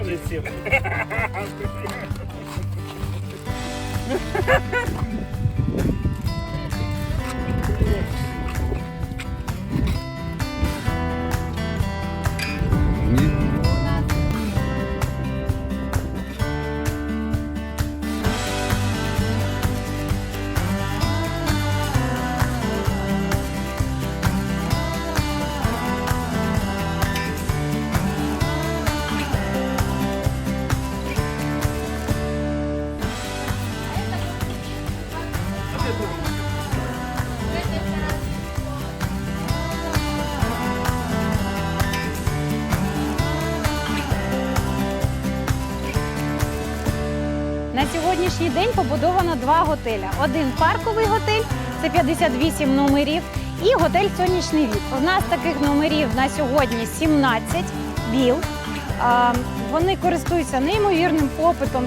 Лисів. На сьогоднішній день побудовано два готеля. Один парковий готель це 58 номерів, і готель Сонячний від. У нас таких номерів на сьогодні 17 віл. А, Вони користуються неймовірним попитом.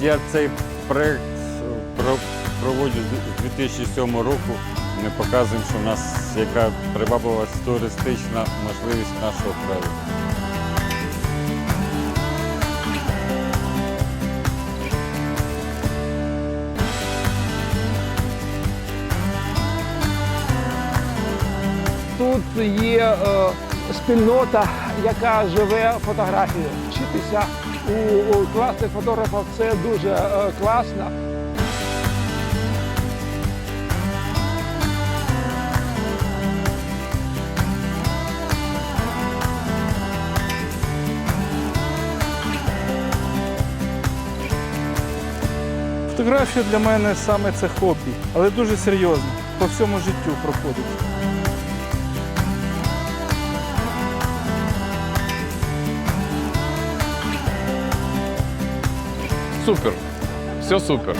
Я цей проект про- проводжу з 2007 року. Ми показуємо, що в нас яка приваблива туристична можливість нашого краю. Тут є е, спільнота, яка живе фотографією. Вчитися у, у класних фотографів це дуже е, класно. Фотографія для мене саме це хобі, але дуже серйозно. По всьому життю проходить. Супер. Все супер.